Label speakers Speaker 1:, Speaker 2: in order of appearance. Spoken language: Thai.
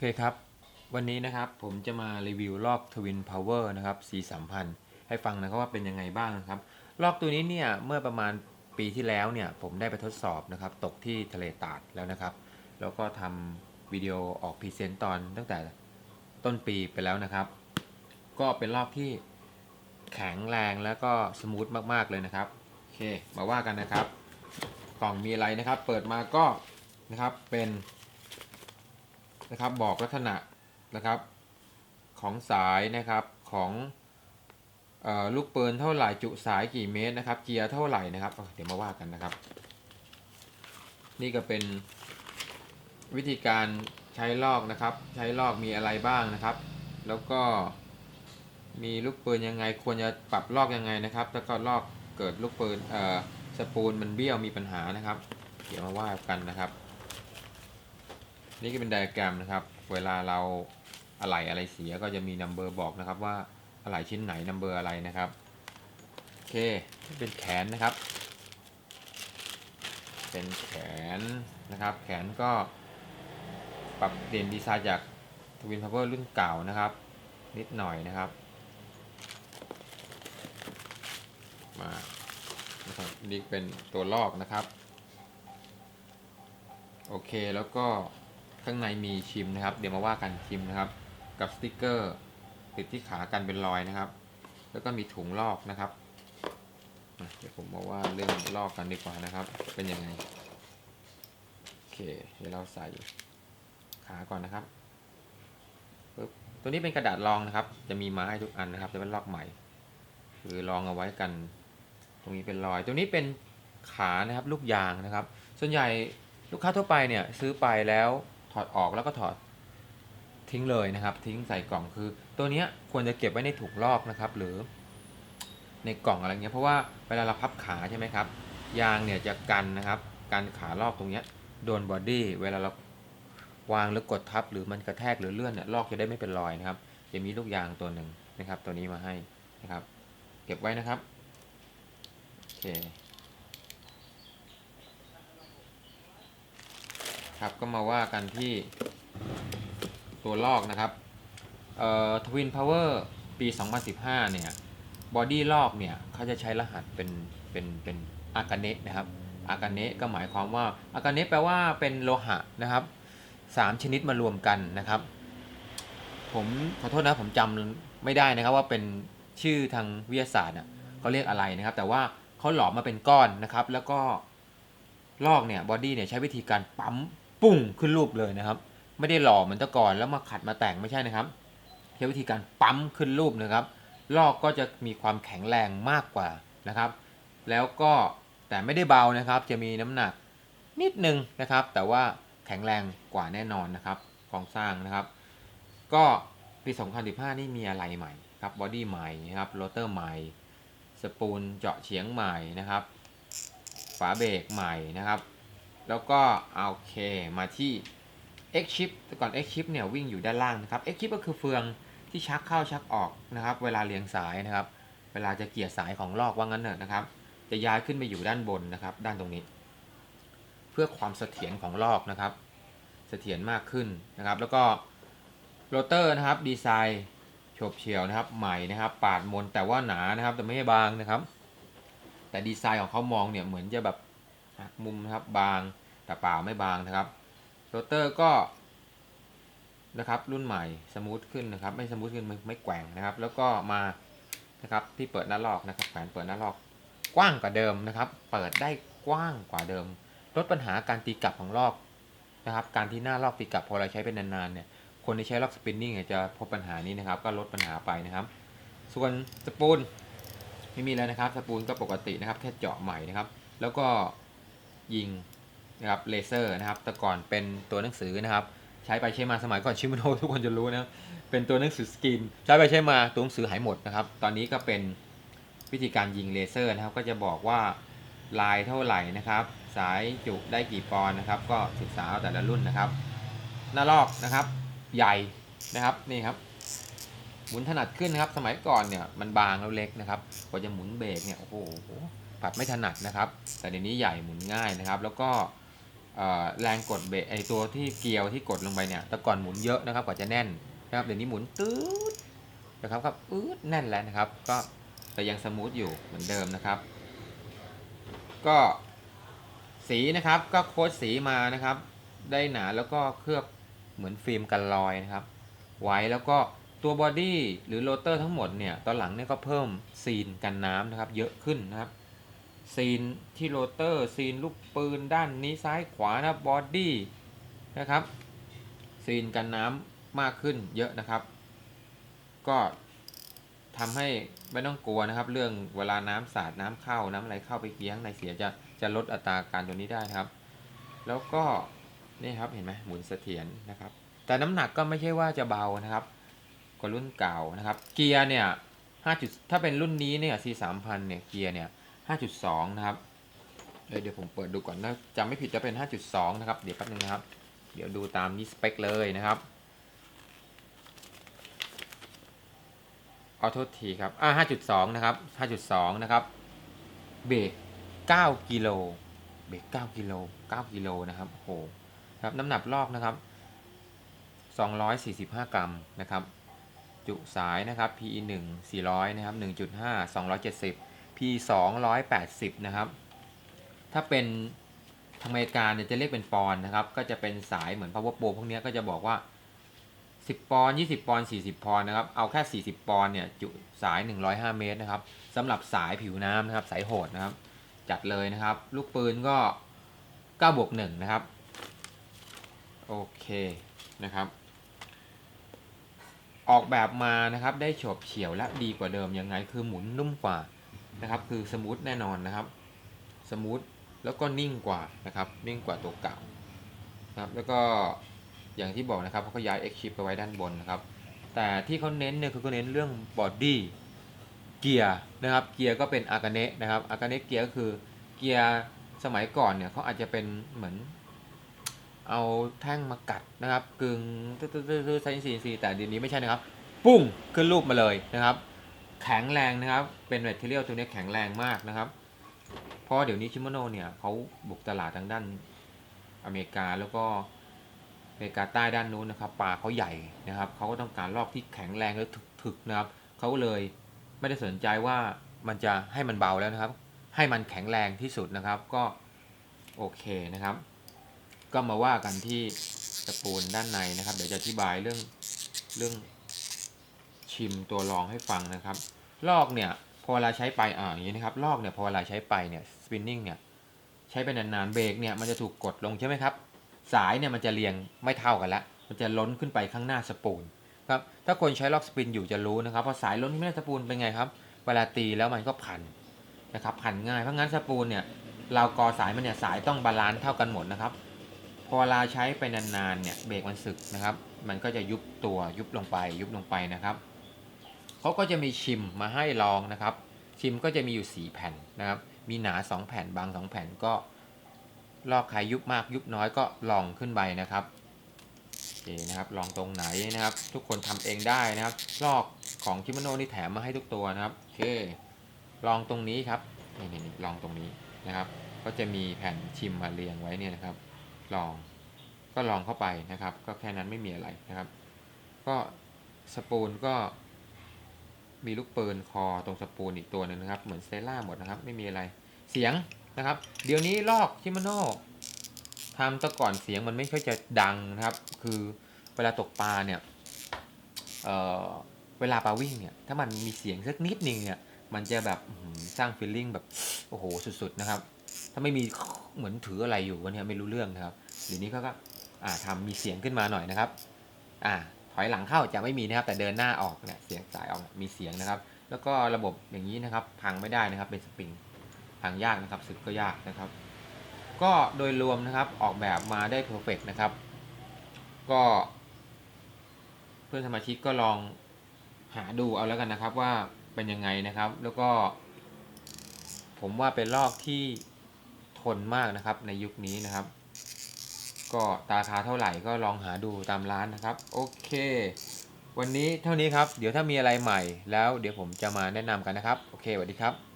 Speaker 1: อเคครับ วันนี้นะครับผมจะมารีวิวลอก Twin Power นะครับ C 3 0 0ให้ฟังนะครับว่าเป็นยังไงบ้างครับ ลอกตัวนี้เนี่ยเมื่อประมาณปีที่แล้วเนี่ยผมได้ไปทดสอบนะครับ ตกที่ทะเลตาดแล้วนะครับ แล้วก็ทำวิดีโอออกพรีเซนต์ตอนตั้งแต่ต้นปีไปแล้วนะครับ ก็เป็นลอกที่แข็งแรงแล้วก็สมูทมากๆเลยนะครับโอเคมาว่ากันนะครับ กล่องมีอะไรนะครับ เปิดมาก็นะครับเป็น นะครับบอกลักษณะนะครับของสายนะครับของออลูกปืนเท่าไหร่จุสายกี่เมตรนะครับ เกียร์เท่าไหร่นะครับ เดี๋ยวมาว่ากันนะครับ นี่ก็เป็นวิธีการใช้ลอกนะครับ ใช้ลอกมีอะไรบ้างนะครับ แล้วก็มีลูกปืนยังไงควรจะปรับลอกยังไงนะครับ แล้วก็ลอกเกิดลูกปืนสปูลมันเบี้ยวมีปัญหานะครับ เดี๋ยวมาว่ากันนะครับ นี่ก็เป็นไดอะแกรมนะครับ เวลาเราอะไหล่อะไรเสียก็จะมีนัมเบอร์บอกนะครับว่าอะไหล่ชิ้นไหนนัมเบอร์อะไรนะครับโอเคนี่เป็นแขนนะครับ เป็นแขนนะครับ แขนก็ปรับเปลี่ยนดีไซน์จากทวินพาวเวอร์รุ่นเก่านะครับ นิดหน่อยนะครับ มานะครับนี่เป็นตัวลอกนะครับ โอเคแล้วก็ ข้างในมีชิมนะครับ เดี๋ยวมาว่ากันชิมนะครับ กับสติกเกอร์ติดที่ขากันเป็นรอยนะครับ แล้วก็มีถุงลอกนะครับเดี๋ยวผมมาว่าเรื่องลอกกันดีกว่านะครับ เป็นยังไงโอเค เดี๋ยวเราใส่ขาก่อนนะครับปึ๊บตัวนี้เป็นกระดาษรองนะครับ จะมีมาให้ทุกอันนะครับ จะเป็นลอกใหม่คือรองเอาไว้กัน ตรงนี้เป็นรอย ตัวนี้เป็นขานะครับ ลูกยางนะครับ ส่วนใหญ่ลูกค้าทั่วไปเนี่ยซื้อไปแล้ว ถอดออกแล้วก็ถอดทิ้งเลยนะครับ ทิ้งใส่กล่องคือ ตัวเนี้ยควรจะเก็บไว้ในถุงลอกนะครับ หรือ ในกล่องอะไรเงี้ยเพราะว่าเวลาเราพับขาใช่ไหมครับ ยางเนี่ยจะกันนะครับ การขาลอกตรงเนี้ยโดนบอดี้เวลาเราวางหรือกดทับหรือมันกระแทกหรือเลื่อนเนี่ยลอกจะได้ไม่เป็นรอยนะครับ จะมีลูกยางตัวหนึ่งนะครับ ตัวนี้มาให้นะครับ เก็บไว้นะครับโอเค ครับก็มาว่ากันที่ตัวลอกนะครับเอ่อ Twin Power ปี 2015 เนี่ยบอดี้ลอกเนี่ยเขาจะใช้รหัสเป็นเป็นเป็นอากาเนะนะครับอากาเนะก็หมายความว่าอากาเนะแปลว่าเป็นโลหะนะครับสามชนิดมารวมกันนะครับ ผมขอโทษนะผมจำไม่ได้นะครับว่าเป็นชื่อทางวิทยาศาสตร์อะเขาเรียกอะไรนะครับ แต่ว่าเขาหลอมมาเป็นก้อนนะครับ แล้วก็ลอกเนี่ยบอดี้เนี่ยใช้วิธีการปั๊ม ปุ้งขึ้นรูปเลยนะครับ ไม่ได้หล่อเหมือนต่ก่อนแล้วมาขัดมาแต่งไม่ใช่นะครับใช้วิธีการปั๊มขึ้นรูปนะครับ ลอกก็จะมีความแข็งแรงมากกว่านะครับ แล้วก็แต่ไม่ได้เบานะครับ จะมีน้ำหนักนิดนึงนะครับ แต่ว่าแข็งแรงกว่าแน่นอนนะครับโครงสร้างนะครับ ก็ปี2015นี่มีอะไรใหม่ครับบอดี้ใหม่นะครับโรเตอร์ใหม่ สปูลเจาะเฉียงใหม่นะครับ ฝาเบรกใหม่นะครับ แล้วก็โอเคมาที่ X chip แต่ก่อน X chip เนี่ยวิ่งอยู่ด้านล่างนะครับ X chip ก็คือเฟืองที่ชักเข้าชักออกนะครับ เวลาเรียงสายนะครับ เวลาจะเกี่ยสายของลอกว่างั้นเถอะนะครับ จะย้ายขึ้นไปอยู่ด้านบนนะครับ ด้านตรงนี้ เพื่อความเสถียรของลอกนะครับ เสถียรมากขึ้นนะครับ แล้วก็โรเตอร์นะครับดีไซน์โฉบเฉี่ยวนะครับ ใหม่นะครับ ปาดมนแต่ว่าหนานะครับ แต่ไม่ใช่บางนะครับ แต่ดีไซน์ของเขามองเนี่ยเหมือนจะแบบหักมุมนะครับบาง แต่เปล่าไม่บางนะครับโรเตอร์ก็นะครับรุ่นใหม่สมูทขึ้นนะครับ ไม่สมูทขึ้นไม่ไมแกว่งนะครับ แล้วก็มานะครับที่เปิดหน้าลอกนะครับแขวนเปิดหน้าลอกกว้างกว่าเดิมนะครับ เปิดได้กว้างกว่าเดิม ลดปัญหาการตีกลับของลอกนะครับ การที่หน้าลอกตีกลับพอเราใช้เป็นนานๆเนี่ยคนที่ใช้ลอกสปินนิ่งเนี่ยจะพบปัญหานี้นะครับ ก็ลดปัญหาไปนะครับ ส่วนสปูลไม่มีแล้วนะครับ สปูลก็ปกตินะครับ แค่เจาะใหม่นะครับ แล้วก็ยิง นะครับเลเซอร์นะครับแต่ก่อนเป็นตัวหนังสือนะครับ ใช้ไปใช้มาสมัยก่อนชิมโนทุกคนจะรู้นะเป็นตัวหนังสือสกรีนใช้ไปใช้มาตัวหนังสือหายหมดนะครับ ตอนนี้ก็เป็นวิธีการยิงเลเซอร์นะครับ ก็จะบอกว่าลายเท่าไหร่นะครับ สายจุได้กี่ปอนนะครับ ก็ศึกษาแต่ละรุ่นนะครับ หน้าลอกนะครับ ใหญ่นะครับนี่ครับหมุนถนัดขึ้นนะครับ สมัยก่อนเนี่ยมันบางแล้วเล็กนะครับกว่าจะหมุนเบรกเนี่ยโอ้โหปรับไม่ถนัดนะครับ แต่เดี๋ยวนี้ใหญ่หมุนง่ายนะครับ แล้วก็ แรงกดเบรกไอตัวที่เกียวที่กดลงไปเนี่ยแต่ก่อนหมุนเยอะนะครับกว่าจะแน่นนะครับเดี๋ยวนี้หมุนตืดนะครับครับอืดแน่นแล้วนะครับ ก็แต่ยังสมูทอยู่เหมือนเดิมนะครับ ก็สีนะครับก็โค้ดสีมานะครับ ได้หนาแล้วก็เคลือบเหมือนฟิล์มกันรอยนะครับ ไว้แล้วก็ตัวบอดี้หรือโรเตอร์ทั้งหมดเนี่ยตอนหลังเนี่ยก็เพิ่มซีนกันน้ำนะครับ เยอะขึ้นนะครับ ซีนที่โรเตอร์ ซีนลูกปืนด้านนี้ซ้ายขวานะบอดี้นะครับซีนกันน้ำมากขึ้นเยอะนะครับ ก็ทำให้ไม่ต้องกลัวนะครับ เรื่องเวลาน้ำสาดน้ำเข้าน้ำอะไรเข้าไปเกียร์ข้างในเสียจะจะลดอัตราการตัวนี้ได้นะครับ แล้วก็นี่ครับเห็นไหมหมุนเสถียรนะครับ แต่น้ำหนักก็ไม่ใช่ว่าจะเบานะครับกว่ารุ่นเก่านะครับ เกียร์เนี่ย5จุดถ้าเป็นรุ่นนี้เนี่ย C 3 0 0 0เนี่ยเกียร์เนี่ย 5.2 นะครับเเดี๋ยวผมเปิดดูก่อนนะจำไม่ผิดจะเป็น 5.2 นะครับ เดี๋ยวแป๊บนึงนะครับ เดี๋ยวดูตามนี้สเปคเลยนะครับขอโทษทีครับ อ่า5.2 นะครับ 5.2 นะครับ เบรก9กิโล เบรก9กิโล9กิโลนะครับโอ้โหครับ น้ำหนักลอกนะครับ 245 กรัมนะครับ จุสายนะครับ PE 1 400 นะครับ 1.5 270 P 280 นะครับ ถ้าเป็นทางอเมริกาเนี่ยจะเรียกเป็นปอนนะครับ ก็จะเป็นสายเหมือน power pro พวกเนี้ยก็จะบอกว่า 10 ปอน20 ปอน40 ปอนนะครับ เอาแค่ 40 ปอนเนี่ยจุสาย 105 เมตรนะครับสำหรับสายผิวน้ำนะครับ สายโหดนะครับ จัดเลยนะครับ ลูกปืนก็9บวก1นะครับ โอเคนะครับ ออกแบบมานะครับได้โฉบเฉี่ยวและดีกว่าเดิมยังไงคือหมุนนุ่มกว่า นะครับคือสมูทแน่นอนนะครับสมูทแล้วก็นิ่งกว่านะครับนิ่งกว่าตัวเก่านะครับแล้วก็อย่างที่บอกนะครับเขาย้าย X chip ไปไว้ด้านบนนะครับแต่ที่เขาเน้นเนี่ยคือเขาเน้นเรื่องบอดี้เกียร์นะครับเกียร์ก็เป็นอากาเนะนะครับอากาเนะเกียร์ก็คือเกียร์สมัยก่อนเนี่ยเขาอาจจะเป็นเหมือนเอาแท่งมากัดนะครับกึ่งตื้อๆๆไซน์ซีซีแต่เดี๋ยวนี้ไม่ใช่นะครับ ปุ้งขึ้นรูปมาเลยนะครับ แข็งแรงนะครับ เป็นแมทเทียลตัวนี้แข็งแรงมากนะครับ เพราะเดี๋ยวนี้ชิโมโนเนี่ยเขาบุกตลาดทางด้านอเมริกาแล้วก็อเมริกาใต้ด้านนู้นนะครับปลาเขาใหญ่นะครับเขาก็ต้องการลอกที่แข็งแรงและถึกๆนะครับเขาก็เลยไม่ได้สนใจว่ามันจะให้มันเบาแล้วนะครับ ให้มันแข็งแรงที่สุดนะครับก็โอเคนะครับ ก็มาว่ากันที่ตะปูนด้านในนะครับ เดี๋ยวจะอธิบายเรื่องเรื่อง ชิมตัวรองให้ฟังนะครับ ลอกเนี่ยพอเวลาใช้ไปอ่าอย่างนี้นะครับลอกเนี่ยพอเวลาใช้ไปเนี่ยสปินนิ่งเนี่ยใช้ไปนานๆเบรกเนี่ยมันจะถูกกดลงใช่ไหมครับ สายเนี่ยมันจะเรียงไม่เท่ากันละมันจะล้นขึ้นไปข้างหน้าสปูนครับถ้าคนใช้ลอกสปินอยู่จะรู้นะครับพอสายล้นขึ้นหน้าสปูนเป็นไงครับ เวลาตีแล้วมันก็พันนะครับพันง่ายเพราะงั้นสปูนเนี่ยเรากอสายมันเนี่ยสายต้องบาลานซ์เท่ากันหมดนะครับ พอเวลาใช้ไปนานๆเนี่ยเบรกมันสึกนะครับ มันก็จะยุบตัวยุบลงไปยุบลงไปนะครับ เขาก็จะมีชิมมาให้ลองนะครับ ชิมก็จะมีอยู่ 4 แผ่นนะครับ มีหนา 2 แผ่นบาง 2 แผ่นก็ลอกใครยุบมากยุบน้อยก็ลองขึ้นไปนะครับโอเคนะครับ ลองตรงไหนนะครับ ทุกคนทำเองได้นะครับ ลอกของชิมโนนี่แถมมาให้ทุกตัวนะครับโอเคลองตรงนี้ครับนี่นี่ลองตรงนี้นะครับ ก็จะมีแผ่นชิมมาเรียงไว้เนี่ยนะครับ ลองก็ลองเข้าไปนะครับ ก็แค่นั้นไม่มีอะไรนะครับ ก็สปูนก็ มีลูกปืนคอตรงสปูนอีกตัวหนึงนะครับ เหมือนเซล่าหมดนะครับ ไม่มีอะไรเสียงนะครับ เดี๋ยวนี้ลอกชิมาโน่ทำแตะก่อนเสียงมันไม่ค่อยจะดังนะครับ คือเวลาตกปลาเนี่ยเเวลาปลาวิ่งเนี่ย ถ้ามันมีเสียงสักนิดนึงเนี่ย มันจะแบบสร้างฟีลลิ่งแบบโอ้โหสุดๆนะครับ ถ้าไม่มีเหมือนถืออะไรอยู่วะเนี่ยไม่รู้เรื่องนะครับเดี๋ยวนี้เขาก็อ่าทำมีเสียงขึ้นมาหน่อยนะครับ อ่า ถอยหลังเข้าจะไม่มีนะครับ แต่เดินหน้าออกเนี่ยเสียงสายออกมีเสียงนะครับ แล้วก็ระบบอย่างนี้นะครับ พังไม่ได้นะครับ เป็นสปริงพังยากนะครับสึกก็ยากนะครับ ก็โดยรวมนะครับออกแบบมาได้เพอร์เฟกนะครับ ก็ เพื่อนสมาชิกก็ลองหาดูเอาแล้วกันนะครับว่าเป็นยังไงนะครับ แล้วก็ ผมว่าเป็นลอกที่ทนมากนะครับในยุคนี้นะครับ ก็ราคาเท่าไหร่ก็ลองหาดูตามร้านนะครับ โอเค วันนี้เท่านี้ครับ เดี๋ยวถ้ามีอะไรใหม่แล้วเดี๋ยวผมจะมาแนะนำกันนะครับ โอเคสวัสดีครับ